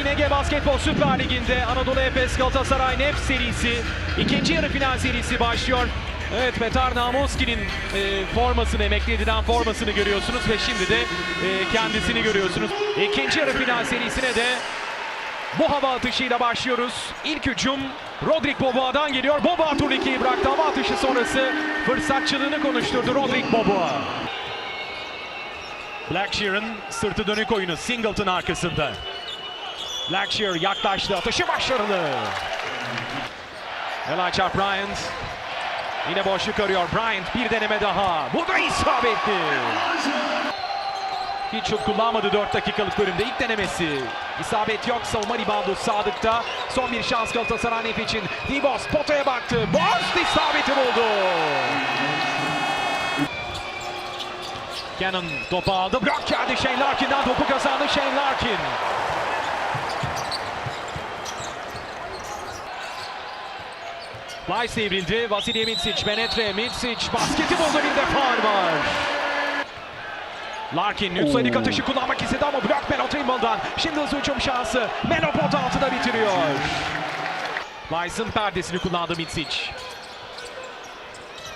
İNG Basketbol Süper Ligi'nde Anadolu Efes Galatasaray Nef serisi ikinci yarı final serisi başlıyor. Evet Petar Namoski'nin e, formasını, emekli edilen formasını görüyorsunuz ve şimdi de e, kendisini görüyorsunuz. İkinci yarı final serisine de bu hava atışıyla başlıyoruz. İlk hücum Rodrik Boboa'dan geliyor. Boboa turnikeyi bıraktı. Hava atışı sonrası fırsatçılığını konuşturdu Rodrik Boboa. Blackshear'ın sırtı dönük oyunu Singleton arkasında. Blackshear yaklaştı. Atışı başarılı. Elijah Bryant. Yine boşluk arıyor. Bryant bir deneme daha. Bu da isabetli. Hiç şut kullanmadı 4 dakikalık bölümde. ilk denemesi. İsabet yok. Savunma reboundu Sadık'ta. Son bir şans Galatasaray Nef için. Dibos potaya baktı. Bost isabeti buldu. Cannon topu aldı. Blok geldi Shane Larkin'den. Topu kazandı Shane Larkin. Plyce devrildi. Vasilya Mitsic penetre. Mitsic basketi buldu. Bir de faul var. Larkin üç sayılık atışı kullanmak istedi ama blok Melo Trimble'dan. Şimdi hızlı hücum şansı. Melo pot altında bitiriyor. Plyce'ın perdesini kullandı Mitsic.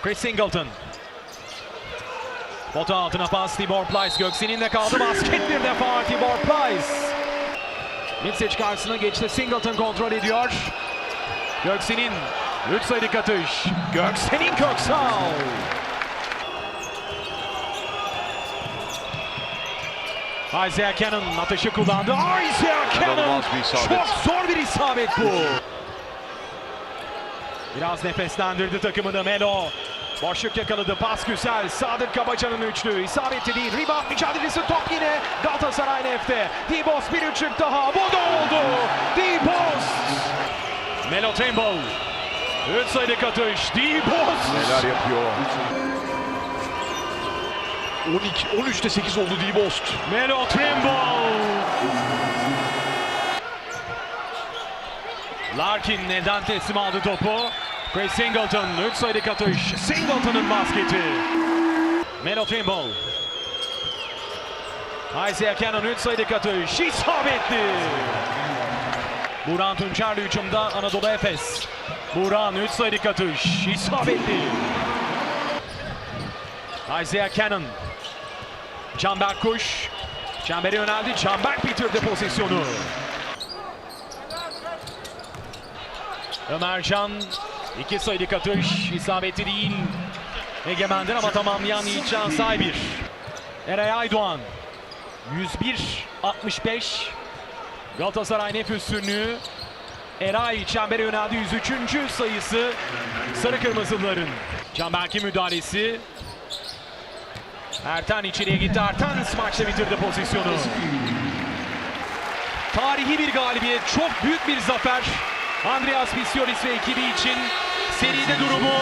Chris Singleton. Pota altına pas Tibor Plyce. Göksin'in de kaldı. Basket bir defa Tibor Plyce. Mitsic karşısına geçti. Singleton kontrol ediyor. Göksin'in 3 sayılık atış. Göksin'in Köksal. Isaiah Cannon atışı kullandı. Isaiah Cannon. Çok zor bir isabet bu. Biraz nefeslendirdi takımını Melo. Boşluk yakaladı. Pas güzel. Sadık Kabacan'ın üçlü. İsabetli değil. Rebound mücadelesi top yine Galatasaray Nef'te. Dibos bir üçlük daha. Bu da oldu. Dibos. Melo Trimble. 3 sayılık atış. Dibos. Neler yapıyor? 12, 13'te 8 oldu Dibost. Melo Trimble. Larkin neden teslim aldı topu? Chris Singleton 3 sayılık atış. Singleton'ın basketi. Melo Trimble. Isaiah Cannon 3 sayılık atış. İsabetli. Buran Tunçerli hücumda Anadolu Efes. Buran 3 sayılık atış. İsabetli. Isaiah Cannon. Canberk Kuş. Çembere yöneldi. Canberk bitirdi pozisyonu. Ömercan iki sayılık atış. isabeti değil. Egemen'den ama tamamlayan Yiğitcan Saybir. Eray Aydoğan. 101-65. Galatasaray nef üstünlüğü. Eray çembere yöneldi 103. sayısı Sarı Kırmızıların. Canberk'in müdahalesi. Ertan içeriye gitti. Ertan smaçla bitirdi pozisyonu. Tarihi bir galibiyet. Çok büyük bir zafer. Andreas Pissiolis ve ekibi için seride durumu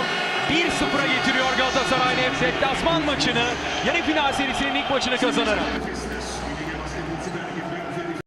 1-0'a getiriyor Galatasaray Nefs deplasman maçını. Yarı final serisinin ilk maçını kazanarak.